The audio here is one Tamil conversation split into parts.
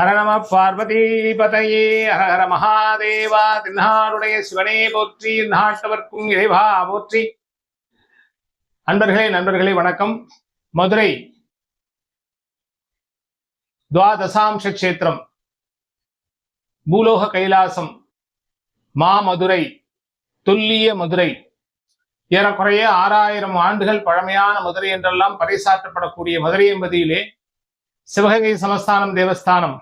ஹர நம பார்வதி பதையே ஹர மகாதேவா திருநாளுடைய சிவனே போற்றி நாட்டவர்க்கும் இறைவா போற்றி. அன்பர்களே நண்பர்களே வணக்கம். மதுரை துவாதசாம்ச கஷேத்திரம் பூலோக கைலாசம் மாமதுரை துல்லிய மதுரை. ஏறக்குறைய ஆறாயிரம் ஆண்டுகள் பழமையான மதுரை என்றெல்லாம் பறைசாற்றப்படக்கூடிய மதுரை என்பதிலே சிவகங்கை சமஸ்தானம் தேவஸ்தானம்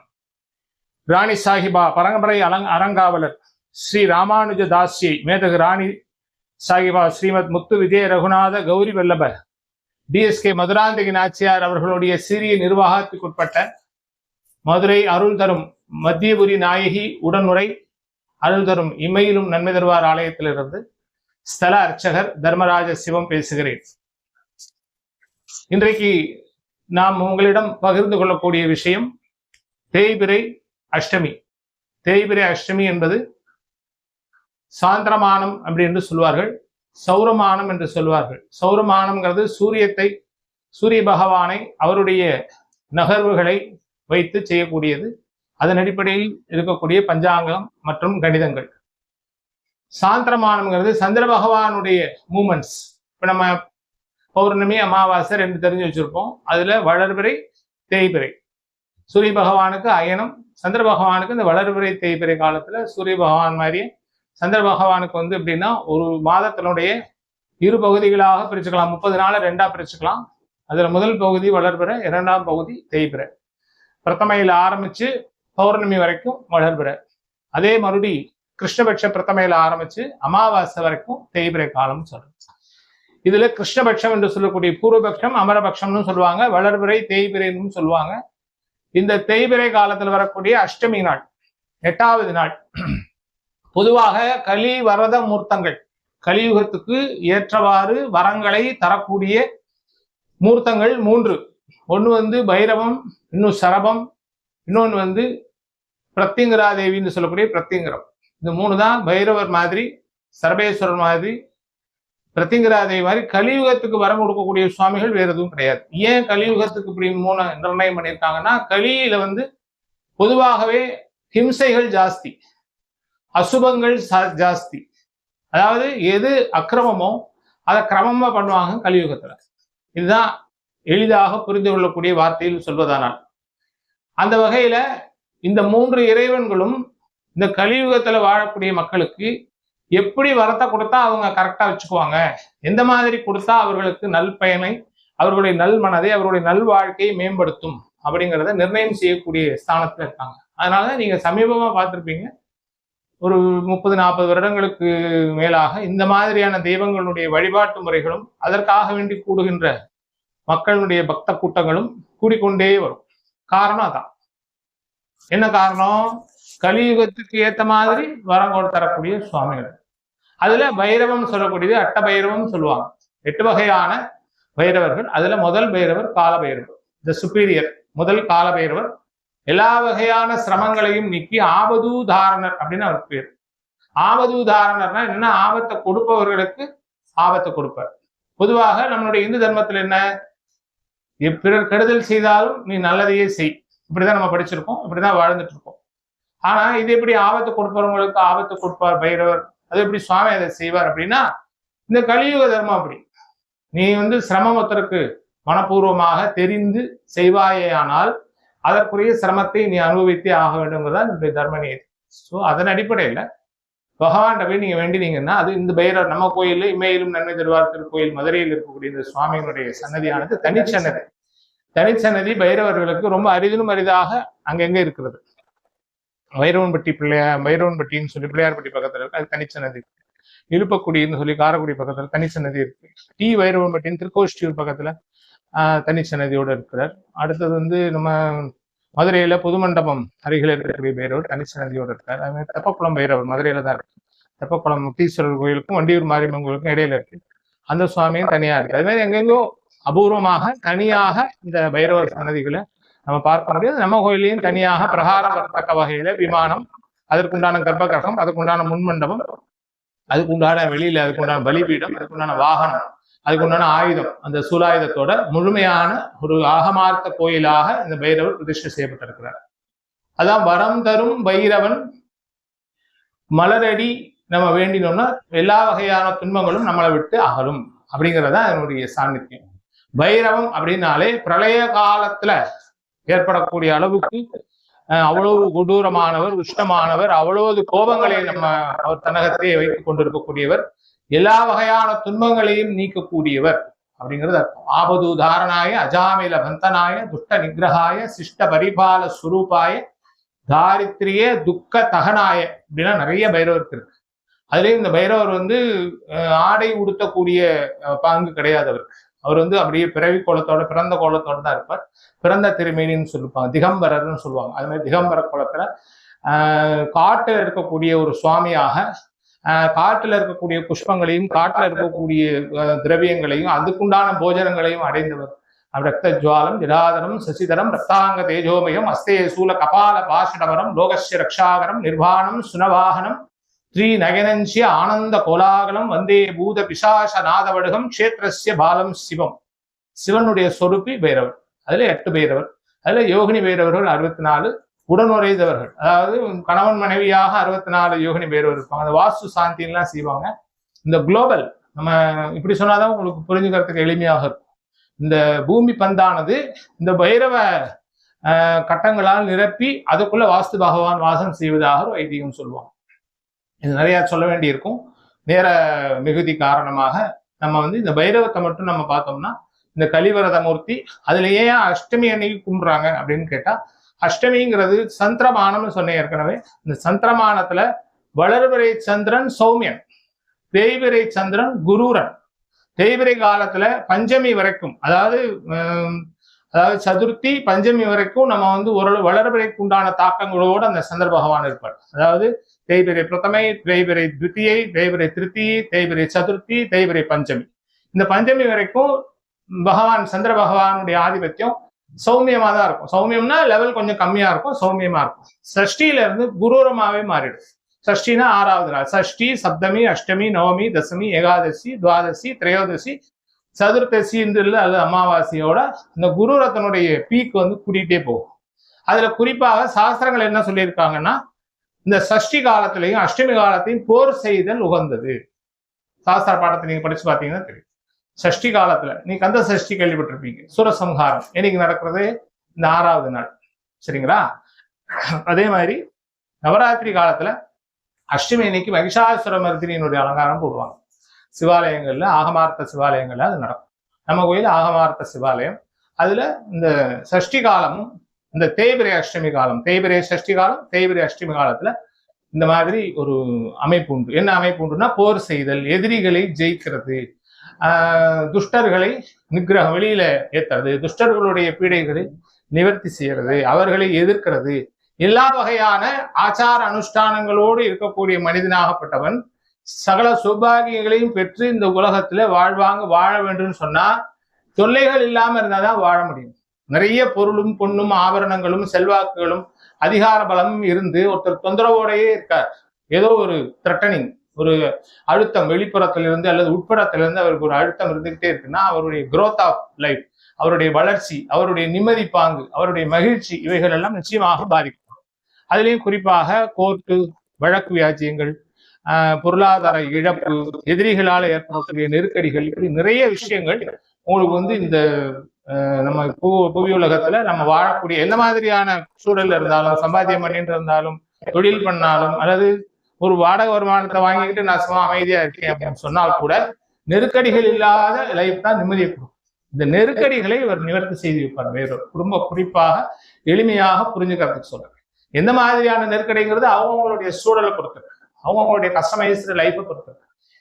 ராணி சாஹிபா பரம்பரை அலங் அறங்காவலர் ஸ்ரீ ராமானுஜ தாசியை மேதகு ராணி சாஹிபா ஸ்ரீமத் முத்து விஜய ரகுநாத கௌரி வல்லப டிஎஸ்கே மதுராந்தகி நாச்சியார் அவர்களுடைய சிறிய நிர்வாகத்துக்குட்பட்ட மதுரை அருள் தரும் மத்தியபுரி நாயகி உடனுரை அருள் தரும் இமையிலும் நன்மை தருவார் ஆலயத்திலிருந்து ஸ்தல அர்ச்சகர் தர்மராஜ சிவம் பேசுகிறேன். இன்றைக்கு நாம் உங்களிடம் பகிர்ந்து கொள்ளக்கூடிய விஷயம் தேய்பிரை அஷ்டமி. தேய்பிரை அஷ்டமி என்பது சாந்திரமானம் அப்படி என்று சொல்வார்கள். சௌரமானம் என்று சொல்வார்கள். சௌரமானம்ங்கிறது சூரியத்தை சூரிய பகவானை அவருடைய நகர்வுகளை வைத்து செய்யக்கூடியது. அதன் அடிப்படையில் இருக்கக்கூடிய பஞ்சாங்கம் மற்றும் கணிதங்கள். சாந்திரமானம்ங்கிறது சந்திர பகவானுடைய மூமெண்ட்ஸ் இப்போ நம்ம பௌர்ணமி அமாவாசை ரெண்டு தெரிஞ்சு வச்சிருப்போம். அதுல வளர்பிறை தேய்பிறை. சூரிய பகவானுக்கு அயனம் சந்திர பகவானுக்கு இந்த வளர்பிறை தேய்பிறை காலத்துல சூரிய பகவான் மாதிரியே சந்திர பகவானுக்கு வந்து எப்படின்னா ஒரு மாதத்தினுடைய இரு பகுதிகளாக பிரிச்சுக்கலாம். முப்பது நாளை ரெண்டா பிரிச்சுக்கலாம். அதுல முதல் பகுதி வளர்பிற இரண்டாம் பகுதி தேய்பிற. பிரத்தமையில ஆரம்பிச்சு பௌர்ணமி வரைக்கும் வளர்பிற. அதே மறுபடி கிருஷ்ணபட்ச பிரதமையில ஆரம்பிச்சு அமாவாசை வரைக்கும் தேய்பிறை காலம் சொல்றோம். இதுல கிருஷ்ணபட்சம் என்று சொல்லக்கூடிய பூர்வபட்சம் அமரபட்சம்னு சொல்லுவாங்க. வளர்பிறை தேய்பிரைன்னு சொல்லுவாங்க. இந்த தேய்பிரை காலத்தில் வரக்கூடிய அஷ்டமி நாள் எட்டாவது நாள். பொதுவாக கலி வரத மூர்த்தங்கள் கலியுகத்துக்கு ஏற்றவாறு வரங்களை தரக்கூடிய மூர்த்தங்கள் மூன்று. ஒன்று வந்து பைரவம் இன்னும் சரபம் இன்னொன்று வந்து பிரத்திங்கரா தேவின்னு சொல்லக்கூடிய பிரத்திங்கரம் இந்த மூணு தான் பைரவர் மாதிரி சரபேஸ்வரர் மாதிரி பிரத்திங்கராதை மாதிரி கலியுகத்துக்கு வரம் கொடுக்கக்கூடிய சுவாமிகள் வேற எதுவும் கிடையாது. ஏன் கலியுகத்துக்கு இப்படி மூணு நிர்ணயம் பண்ணியிருக்காங்கன்னா கலியில வந்து பொதுவாகவே ஹிம்சைகள் ஜாஸ்தி அசுபங்கள் ஜாஸ்தி. அதாவது எது அக்கிரமமோ அதை கிரமமா பண்ணுவாங்க கலியுகத்துல. இதுதான் எளிதாக புரிந்து கொள்ளக்கூடிய வார்த்தையில் சொல்வதானால். அந்த வகையில இந்த மூன்று இறைவன்களும் இந்த கலியுகத்துல வாழக்கூடிய மக்களுக்கு எப்படி வரத்தை கொடுத்தா அவங்க கரெக்டா வச்சுக்குவாங்க? எந்த மாதிரி கொடுத்தா அவர்களுக்கு நல் பயனை அவர்களுடைய நல் மனதை அவருடைய நல் வாழ்க்கையை மேம்படுத்தும் அப்படிங்கிறத நிர்ணயம் செய்யக்கூடிய ஸ்தானத்துல இருக்காங்க. அதனால நீங்க சமீபமா பார்த்துருப்பீங்க. ஒரு முப்பது நாற்பது வருடங்களுக்கு மேலாக இந்த மாதிரியான தெய்வங்களுடைய வழிபாட்டு முறைகளும் அதற்காக வேண்டி கூடுகின்ற மக்களுடைய பக்த கூட்டங்களும் கூடிக்கொண்டே வரும். காரணம் அதான். என்ன காரணம்? கலியுகத்துக்கு ஏத்த மாதிரி வரம் தரக்கூடிய சுவாமிகள். அதுல பைரவம் சொல்லக்கூடியது அட்ட பைரவம் சொல்லுவாங்க. எட்டு வகையான பைரவர்கள். அதுல முதல் பைரவர் கால பைரவர் த சுப்பீரியர் முதல் கால பைரவர் எல்லா வகையான சிரமங்களையும் நீக்கி ஆபதூதாரணர் அப்படின்னு அவர் பேர். ஆபதூதாரணர்னா என்ன ஆபத்தை கொடுப்பவர்களுக்கு ஆபத்தை கொடுப்பார். பொதுவாக நம்மளுடைய இந்து தர்மத்துல என்ன? பிறர் கெடுதல் செய்தாலும் நீ நல்லதையே செய். இப்படிதான் நம்ம படிச்சிருக்கோம். இப்படிதான் வாழ்ந்துட்டு இருக்கோம். ஆனா இது எப்படி ஆபத்து கொடுப்பவங்களுக்கு ஆபத்து கொடுப்பார் பைரவர்? அது எப்படி சுவாமி அதை செய்வார் அப்படின்னா இந்த கலியுக தர்மம் அப்படி. நீ வந்து சிரமமொத்தருக்கு மனப்பூர்வமாக தெரிந்து செய்வாயேயானால் அதற்குரிய சிரமத்தை நீ அனுபவித்தே ஆக வேண்டும்ங்கிறதா என்னுடைய தர்ம நீதி. ஸோ அதன் அடிப்படையில் பகவான் போய் நீங்க வேண்டினீங்கன்னா அது இந்த பைரவர் நம்ம கோயில்ல இமையிலும் நன்மை தருவார் திருக்கோயில் மதுரையில் இருக்கக்கூடிய இந்த சுவாமியினுடைய சன்னதியானது தனிச்சன்னதி. தனிச்சன்னதி பைரவர்களுக்கு ரொம்ப அரிதிலும் அரிதாக அங்கங்க இருக்கிறது. வைரவன்பட்டி பிள்ளையா வைரவன்பட்டின்னு சொல்லி பிள்ளையார்பட்டி பக்கத்துல இருக்கு. அது தனிச்சன்னதி இழுப்பக்குடின்னு சொல்லி காரக்குடி பக்கத்துல நதி இருக்கு. டி வைரவன்பட்டின்னு திருக்கோஷ்டியூர் பக்கத்துல ஆஹ் நதியோடு இருக்கிறார். அடுத்தது வந்து நம்ம மதுரையில புதுமண்டபம் அருகில் இருக்கக்கூடிய பைரவர் நதியோடு இருக்கார். அது மாதிரி தெப்பக்குளம் பைரவர் மதுரையில தான் இருக்கு. தெப்பக்குளம் முக்தீஸ்வரர் கோயிலுக்கும் வண்டியூர் மாரியம்மன் கோயிலுக்கும் இடையில இருக்கு. அந்த சுவாமியும் தனியா இருக்கு. அது மாதிரி எங்கெங்கோ அபூர்வமாக தனியாக இந்த பைரவர் சன்னதிகளை நம்ம பார்க்க முடியாது. நம்ம கோயிலையும் தனியாக பிரகாரம் வரத்தக்க வகையில விமானம் அதற்குண்டான கர்ப்பகிரகம் அதுக்குண்டான முன்மண்டபம் அதுக்குண்டான வெளியில அதுக்குண்டான பலிபீடம் அதுக்குண்டான வாகனம் அதுக்கு உண்டான ஆயுதம். அந்த சூலாயுதத்தோட முழுமையான ஒரு ஆகமார்த்த கோயிலாக இந்த பைரவர் பிரதிஷ்டை செய்யப்பட்டிருக்கிறார். அதான் வரம் தரும் பைரவன் மலரடி நம்ம வேண்டினோம்னா எல்லா வகையான துன்பங்களும் நம்மளை விட்டு அகலும். அப்படிங்கிறதா அதனுடைய சாநித்தியம். பைரவம் அப்படின்னாலே பிரளய காலத்துல ஏற்படக்கூடிய அளவுக்கு அஹ், அவ்வளவு கொடூரமானவர் உஷ்ணமானவர் அவ்வளவு கோபங்களை நம்ம அவர் தன்னகத்தையே வைத்துக் கொண்டிருக்கக்கூடியவர் எல்லா வகையான துன்பங்களையும் நீக்கக்கூடியவர் அப்படிங்கிறது அர்த்தம். ஆபது தாரணாய அஜாமில பந்தனாய துஷ்ட நிகிரகாய சிஷ்ட பரிபால சுரூபாய தாரித்திரிய துக்க தகனாய அப்படின்னா நிறைய பைரவருக்கு இருக்கு. அதுலயும் இந்த பைரவர் வந்து அஹ், ஆடை உடுத்தக்கூடிய பங்கு கிடையாது அவருக்கு. அவர் வந்து அப்படியே பிறவி கோலத்தோட பிறந்த கோலத்தோட தான் இருப்பார். பிறந்த திருமேனின்னு சொல்லுவாங்க திகம்பரர்னு சொல்லுவாங்க. அது மாதிரி திகம்பர கோலத்துல ஆஹ், காட்டுல இருக்கக்கூடிய ஒரு சுவாமியாக ஆஹ், காட்டுல இருக்கக்கூடிய புஷ்பங்களையும் காட்டுல இருக்கக்கூடிய அஹ், திரவியங்களையும் அதுக்குண்டான போஜனங்களையும் அடைந்தவர். ரத்த ஜுவாலம் ஜடாதரம் சசிதரம் ரத்தாங்க தேஜோமயம் அஸ்தே சூல கபால பாஷடவரம் லோகஸ்ய ரக்ஷாகரம் நிர்வாணம் சுனவாகனம் ஸ்ரீ நயனஞ்சிய ஆனந்த கோலாகலம் வந்தே பூத பிசாச நாதவடுகம் கஷேத்திரஸ்ய பாலம் சிவம். சிவனுடைய சொருப்பி பைரவர் அதுல எட்டு பைரவர். அதுல யோகினி பைரவர்கள் அறுபத்தி நாலு உடனுறைந்தவர்கள் அதாவது கணவன் மனைவியாக அறுபத்தி நாலு யோகினி பைரவர் இருப்பாங்க. அந்த வாஸ்து சாந்தின்லாம் செய்வாங்க. இந்த குளோபல் நம்ம இப்படி சொன்னாதான் உங்களுக்கு புரிஞ்சுக்கிறதுக்கு எளிமையாக இருக்கும். இந்த பூமி பந்தானது இந்த பைரவ ஆஹ், கட்டங்களால் நிரப்பி அதுக்குள்ள வாஸ்து பகவான் வாசம் செய்வதாக ஒரு ஐதீகம் சொல்லுவாங்க இது நிறைய சொல்ல வேண்டியிருக்கும். நேர மிகுதி காரணமாக நம்ம வந்து இந்த பைரவத்தை மட்டும் நம்ம பார்த்தோம்னா இந்த கலிவரத மூர்த்தி அதுல ஏன் அஷ்டமி அன்னைக்கு கும்பிடுறாங்க அப்படின்னு கேட்டா அஷ்டமிங்கிறது சந்திரமானம்னு சொன்னேன் ஏற்கனவே. இந்த சந்திரமானத்துல வளர்பிறை சந்திரன் சௌமியன் தேய்விரை சந்திரன் குருரன். தேய்விரை காலத்துல பஞ்சமி வரைக்கும் அதாவது அதாவது சதுர்த்தி பஞ்சமி வரைக்கும் நம்ம வந்து ஓரளவு வளர்பிறைக்கு உண்டான தாக்கங்களோடு அந்த சந்திர பகவான் இருப்பார். அதாவது தேய்பிரை பிரதமை தேய்பிரை துவித்தியை தேய்பிரை திருத்தியை தேய்பிரை சதுர்த்தி தேய்பிரை பஞ்சமி. இந்த பஞ்சமி வரைக்கும் பகவான் சந்திர பகவானுடைய ஆதிபத்தியம் சௌமியமாக தான் இருக்கும். சௌமியம்னா லெவல் கொஞ்சம் கம்மியா இருக்கும் சௌமியமா இருக்கும். சஷ்டியில இருந்து குரூரமாவே மாறிடும். சஷ்டினா ஆறாவது நாள். சஷ்டி சப்தமி அஷ்டமி நவமி தசமி ஏகாதசி துவாதசி திரையோதசி சதுர்த்தசி என்று அது அமாவாசையோட இந்த குருரத்தனுடைய பீக் வந்து கூட்டிகிட்டே போகும். அதுல குறிப்பாக சாஸ்திரங்கள் என்ன சொல்லியிருக்காங்கன்னா இந்த சஷ்டி காலத்திலையும் அஷ்டமி காலத்தையும் போர் செய்தல் உகந்தது. சாஸ்திர பாடத்தை நீங்க படிச்சு பார்த்தீங்கன்னா தெரியும். சஷ்டி காலத்துல நீ கந்த சஷ்டி கேள்விப்பட்டிருப்பீங்க. சுரசம்ஹாரம் என்னைக்கு நடக்கிறது? இந்த ஆறாவது நாள். சரிங்களா? அதே மாதிரி நவராத்திரி காலத்துல அஷ்டமி இன்னைக்கு மகிஷாசுர மருத்தினியினுடைய அலங்காரம் போடுவாங்க. சிவாலயங்கள்ல ஆகமார்த்த சிவாலயங்கள்ல அது நடக்கும். நம்ம கோயில் ஆகமார்த்த சிவாலயம். அதுல இந்த சஷ்டி காலமும் இந்த தேய்பிரை அஷ்டமி காலம் தேய்பிரை சஷ்டி காலம் தேய்பிரை அஷ்டமி காலத்துல இந்த மாதிரி ஒரு அமைப்பு உண்டு. என்ன அமைப்பு உண்டுன்னா போர் செய்தல் எதிரிகளை ஜெயிக்கிறது ஆஹ் துஷ்டர்களை நிகிரகம் வெளியில ஏத்துறது துஷ்டர்களுடைய பீடைகளை நிவர்த்தி செய்யறது அவர்களை எதிர்க்கிறது. எல்லா வகையான ஆச்சார அனுஷ்டானங்களோடு இருக்கக்கூடிய மனிதனாகப்பட்டவன் சகல சௌபாகியங்களையும் பெற்று இந்த உலகத்துல வாழ்வாங்க வாழ வேண்டும்னு சொன்னா தொல்லைகள் இல்லாம இருந்தாதான் வாழ முடியும். நிறைய பொருளும் பொண்ணும் ஆபரணங்களும் செல்வாக்குகளும் அதிகார பலமும் இருந்து ஒருத்தர் தொந்தரவோடையே இருக்கார். ஏதோ ஒரு த்ரெட்டனிங் ஒரு அழுத்தம் வெளிப்புறத்திலிருந்து அல்லது உட்புறத்திலிருந்து அவருக்கு ஒரு அழுத்தம் இருந்துகிட்டே இருக்குன்னா அவருடைய குரோத் ஆஃப் லைஃப் அவருடைய வளர்ச்சி அவருடைய நிம்மதி பாங்கு அவருடைய மகிழ்ச்சி இவைகள் எல்லாம் நிச்சயமாக பாதிக்கும் அதுலேயும் குறிப்பாக கோர்ட்டு வழக்கு வியாஜியங்கள் பொருளாதார இழப்பு எதிரிகளால் ஏற்படக்கூடிய நெருக்கடிகள் இப்படி நிறைய விஷயங்கள் உங்களுக்கு வந்து இந்த ஆஹ் நம்ம பூ புவி உலகத்துல நம்ம வாழக்கூடிய எந்த மாதிரியான சூழல் இருந்தாலும் சம்பாத்தியம் பண்ணிட்டு இருந்தாலும் தொழில் பண்ணாலும் அல்லது ஒரு வாடகை வருமானத்தை வாங்கிக்கிட்டு நான் சும்மா அமைதியா இருக்கேன் அப்படின்னு சொன்னால் கூட நெருக்கடிகள் இல்லாத லைஃப் தான் நிம்மதியை கொடுக்கும். இந்த நெருக்கடிகளை இவர் நிவர்த்தி செய்து வைப்பார் வேறு குடும்ப குறிப்பாக எளிமையாக புரிஞ்சுக்கிறதுக்கு சொல்றேன். எந்த மாதிரியான நெருக்கடிங்கிறது அவங்கவுங்களுடைய சூழலை பொறுத்தது. அவங்கவுங்களுடைய கஸ்டமைஸ்டு லைஃப்பை பொறுத்தது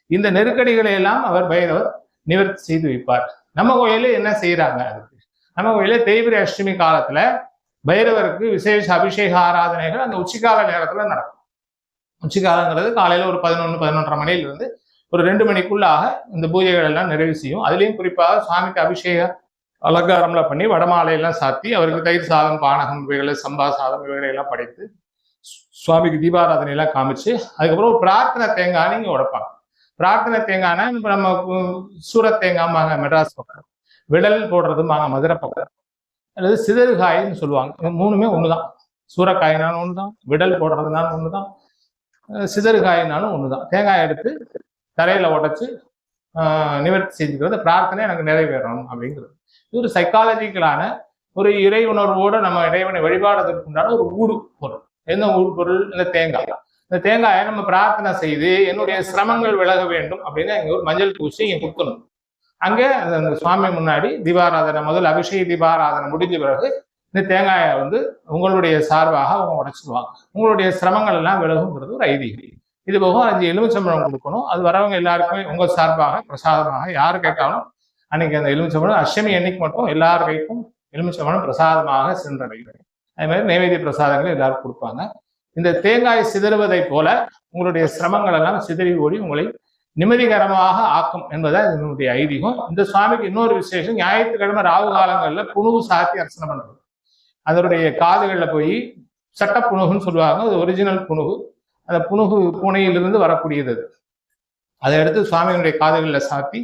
இந்த நெருக்கடிகளை எல்லாம் அவர் பைரவர் நிவர்த்தி செய்து வைப்பார். நம்ம கோயில என்ன செய்யறாங்க அதுக்கு நம்ம கோயில தேய்பிரி அஷ்டமி காலத்துல பைரவருக்கு விசேஷ அபிஷேக ஆராதனைகள் அந்த உச்சிக்கால நேரத்துல நடக்கும். உச்சிக்காலங்கிறது காலையில ஒரு பதினொன்று பதினொன்றரை மணியில இருந்து ஒரு ரெண்டு மணிக்குள்ளாக இந்த பூஜைகள் எல்லாம் நிறைவு செய்யும். அதுலயும் குறிப்பாக சுவாமிக்கு அபிஷேக அலங்காரம்லாம் பண்ணி வடமாலையெல்லாம் சாத்தி அவருக்கு தயிர் சாதம் பானகம் இவைகளை சம்பா சாதம் இவைகளை எல்லாம் படைத்து சுவாமிக்கு தீபாராதனை எல்லாம் காமிச்சு அதுக்கப்புறம் ஒரு பிரார்த்தனை தேங்காய் இங்கே உடைப்பாங்க. பிரார்த்தனை தேங்காய்னா இப்போ நம்ம சூர தேங்காய்மாங்க மெட்ராஸ் பக்கம். விடல் போடுறதுமாங்க மதுரை பக்கம். அல்லது சிதறுகாயின்னு சொல்லுவாங்க. இது மூணுமே ஒண்ணுதான். சூறக்காயினாலும் தான் விடல் போடுறதுனாலும் ஒன்று தான் சிதறுகாயினாலும் ஒன்று தான் தேங்காய் எடுத்து தரையில் உடச்சி நிவர்த்தி செஞ்சுக்கிறது பிரார்த்தனை எனக்கு நிறைவேறணும் அப்படிங்கிறது. இது ஒரு சைக்காலஜிக்கலான ஒரு இறை உணர்வோடு நம்ம இறைவனை வழிபாடுறதுக்கு உண்டான ஒரு ஊடு பொருள். என்ன ஊடு பொருள்? இந்த தேங்காய். இந்த தேங்காயை நம்ம பிரார்த்தனை செய்து என்னுடைய சிரமங்கள் விலக வேண்டும் அப்படின்னு இங்க ஒரு மஞ்சள் பூசி இங்க கொடுக்கணும் அங்க அந்த அந்த சுவாமி முன்னாடி தீபாராதனை முதல் அபிஷேக தீபாராதனை முடிஞ்ச பிறகு இந்த தேங்காயை வந்து உங்களுடைய சார்பாக அவங்க உடைச்சிடுவாங்க. உங்களுடைய சிரமங்கள் எல்லாம் விலகுங்கிறது ஒரு ஐதீகம். இது போக அஞ்சு எலுமிச்சம்பழம் கொடுக்கணும். அது வரவங்க எல்லாருக்குமே உங்கள் சார்பாக பிரசாதமாக யார் கேட்டாலும் அன்னைக்கு அந்த எலுமிச்சம்பழம் அஷ்டமி அன்னைக்கு மட்டும் எல்லார் கைக்கும் எலுமிச்சம்பழம் பிரசாதமாக சென்றடையும் அதே மாதிரி நைவேத்திய பிரசாதங்கள் எல்லாரும் கொடுப்பாங்க. இந்த தேங்காய் சிதறுவதை போல உங்களுடைய சிரமங்கள் எல்லாம் சிதறி ஓடி உங்களை நிம்மதிகரமாக ஆக்கும் என்பதா இதனுடைய ஐதீகம். இந்த சுவாமிக்கு இன்னொரு விசேஷம் ஞாயிற்றுக்கிழமை ராகு காலங்கள்ல புணுகு சாத்தி அர்ச்சனை பண்றது. அதனுடைய காதுகளில் போய் சட்ட புணுகுன்னு சொல்லுவாங்க அது ஒரிஜினல் புணுகு அந்த புணுகு பூனையிலிருந்து வரக்கூடியது அதை எடுத்து சுவாமியினுடைய காதுகளில் சாத்தி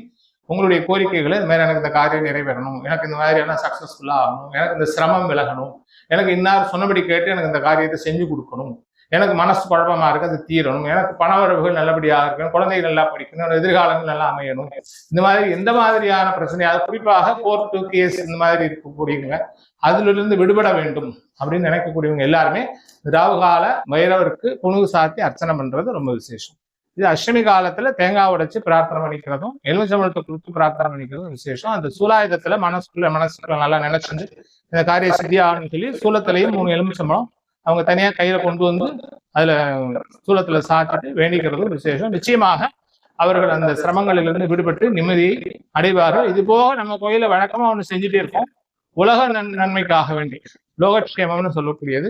உங்களுடைய கோரிக்கைகளை இந்த மாதிரி எனக்கு இந்த காரியம் நிறைவேறணும் எனக்கு இந்த மாதிரியான சக்சஸ்ஃபுல்லாக ஆகணும் எனக்கு இந்த சிரமம் விலகணும் எனக்கு இன்னார் சொன்னபடி கேட்டு எனக்கு இந்த காரியத்தை செஞ்சு கொடுக்கணும் எனக்கு மனசு குழப்பமா இருக்கு அது தீரணும் எனக்கு பண வரவுகள் நல்லபடியாக இருக்கணும் குழந்தைகள் நல்லா படிக்கணும் எதிர்காலங்கள் நல்லா அமையணும். இந்த மாதிரி எந்த மாதிரியான பிரச்சனையாக குறிப்பாக கோர்ட்டு கேஸ் இந்த மாதிரி இருக்கக்கூடியவங்க அதிலிருந்து விடுபட வேண்டும் அப்படின்னு நினைக்கக்கூடியவங்க எல்லாருமே ராகுகால பைரவருக்கு புணுகு சாத்தி அர்ச்சனை பண்றது ரொம்ப விசேஷம். இது அஷ்டமி காலத்துல தேங்காய் உடைச்சு பிரார்த்தனை பண்ணிக்கிறதும் எலுமிச்சம்பழத்தை கொடுத்து பிரார்த்தனை பண்ணிக்கிறதும் விசேஷம். அந்த சூலாயுதத்துல மனசுக்குள்ள மனசுக்குள்ள நல்லா நினைச்சுட்டு இந்த காரிய சித்தியாகணும்னு சொல்லி சூலத்திலையும் மூணு எலுமிச்சம்பழம் அவங்க தனியா கையில கொண்டு வந்து அதுல சூலத்துல சாத்திட்டு வேண்டிக்கிறதும் விசேஷம். நிச்சயமாக அவர்கள் அந்த சிரமங்களிலிருந்து விடுபட்டு நிம்மதியை அடைவார்கள். இது போக நம்ம கோயில வழக்கமா ஒன்று செஞ்சுட்டே இருக்கோம் உலக நன் நன்மைக்காக வேண்டி. லோகக்ஷேமம்னு சொல்லக்கூடியது.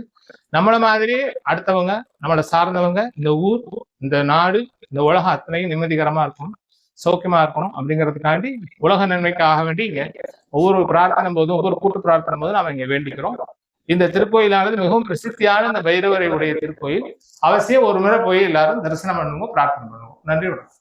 நம்மள மாதிரி அடுத்தவங்க நம்மளை சார்ந்தவங்க இந்த ஊர் இந்த நாடு இந்த உலகம் அத்தனையும் நிம்மதிகரமா இருக்கணும் சௌக்கியமா இருக்கணும் அப்படிங்கிறதுக்காண்டி உலக நன்மைக்காக வேண்டி இங்க ஒவ்வொரு பிரார்த்தனை போதும் ஒவ்வொரு கூட்டு பிரார்த்தனை போதும் நாம இங்க வேண்டிக்கிறோம். இந்த திருக்கோயிலானது மிகவும் பிரசித்தியான இந்த பைரவரை உடைய திருக்கோயில். அவசியம் ஒரு முறை போய் எல்லாரும் தரிசனம் பண்ணுவோம் பிரார்த்தனை பண்ணுவோம். நன்றி வணக்கம்.